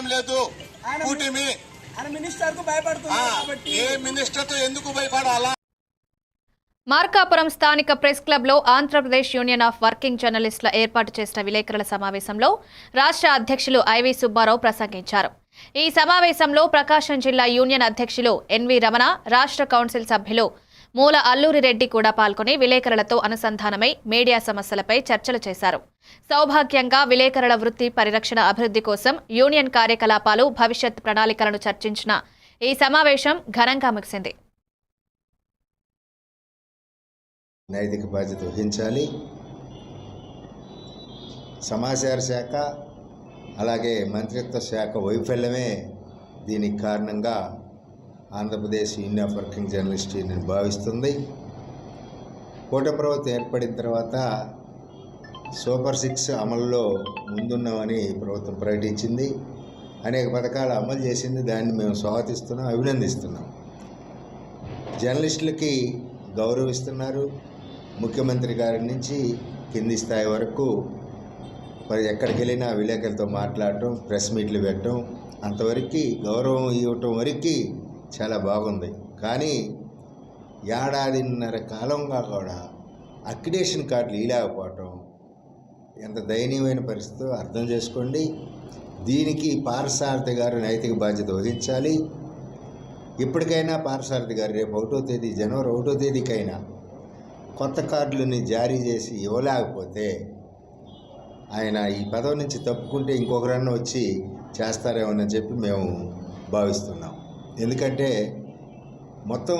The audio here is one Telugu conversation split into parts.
ఏం లేదు. కూటమి. ఏ ఎందుకు భయపడాలా? మార్కాపురం స్థానిక ప్రెస్ క్లబ్లో ఆంధ్రప్రదేశ్ యూనియన్ ఆఫ్ వర్కింగ్ జర్నలిస్టుల ఏర్పాటు చేసిన విలేకరుల సమావేశంలో రాష్ట్ర అధ్యక్షులు ఐవి సుబ్బారావు ప్రసంగించారు. ఈ సమావేశంలో ప్రకాశం జిల్లా యూనియన్ అధ్యక్షులు ఎన్వి రమణ రాష్ట్ర కౌన్సిల్ సభ్యులు మూల అల్లూరి రెడ్డి కూడా పాల్గొని విలేకరులతో అనుసంధానమై మీడియా సమస్యలపై చర్చలు చేశారు. సౌభాగ్యంగా విలేకరుల వృత్తి పరిరక్షణ అభివృద్ధి కోసం యూనియన్ కార్యకలాపాలు భవిష్యత్ ప్రణాళికలను చర్చించిన ఈ సమావేశం ఘనంగా ముగిసింది. నైతిక బాధ్యత వహించాలి. సమాచార శాఖ అలాగే మంత్రిత్వ శాఖ వైఫల్యమే దీనికి కారణంగా Andhra Pradesh union of working journalist union భావిస్తుంది. కోట ప్రభుత్వం ఏర్పడిన తర్వాత సూపర్ సిక్స్ అమల్లో ముందున్నామని ప్రభుత్వం ప్రకటించింది. అనేక పథకాలు అమలు చేసింది. దాన్ని మేము స్వాగతిస్తున్నాం అభినందిస్తున్నాం. జర్నలిస్టులకి గౌరవిస్తున్నారు. ముఖ్యమంత్రి గారి నుంచి కింది స్థాయి వరకు మరి ఎక్కడికి వెళ్ళినా విలేకరులతో మాట్లాడటం ప్రెస్ మీట్లు పెట్టడం అంతవరకు గౌరవం ఇవ్వటం వరకు చాలా బాగుంది. కానీ ఏడాదిన్నర కాలంగా కూడా అక్రిడేషన్ కార్డులు ఇలాగపోవటం ఎంత దయనీయమైన పరిస్థితో అర్థం చేసుకోండి. దీనికి పారసారథి గారు నైతిక బాధ్యత వహించాలి. ఇప్పటికైనా పారసారథి గారు రేపు ఒకటో తేదీ జనవరి ఒకటో తేదీకైనా కొత్త కార్డులని జారీ చేసి ఇవ్వలేకపోతే ఆయన ఈ పదవి నుంచి తప్పుకుంటే ఇంకొకరన్నా వచ్చి చేస్తారేమోనని చెప్పి మేము భావిస్తున్నాం. ఎందుకంటే మొత్తం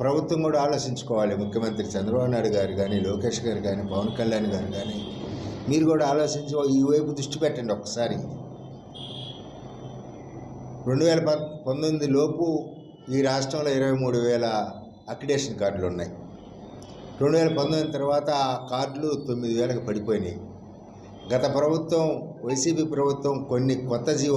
ప్రభుత్వం కూడా ఆలోచించుకోవాలి. ముఖ్యమంత్రి చంద్రబాబు నాయుడు గారు కానీ లోకేష్ గారు కానీ పవన్ కళ్యాణ్ గారు కానీ మీరు కూడా ఆలోచించి ఈ వైపు దృష్టి పెట్టండి ఒకసారి. రెండు వేల పంతొమ్మిది లోపు ఈ రాష్ట్రంలో ఇరవై మూడు వేల అక్రిడేషన్ కార్డులు ఉన్నాయి. రెండు వేల పంతొమ్మిది తర్వాత ఆ కార్డులు తొమ్మిది వేలకు పడిపోయినాయి. గత ప్రభుత్వం వైసీపీ ప్రభుత్వం కొన్ని కొత్త జీవో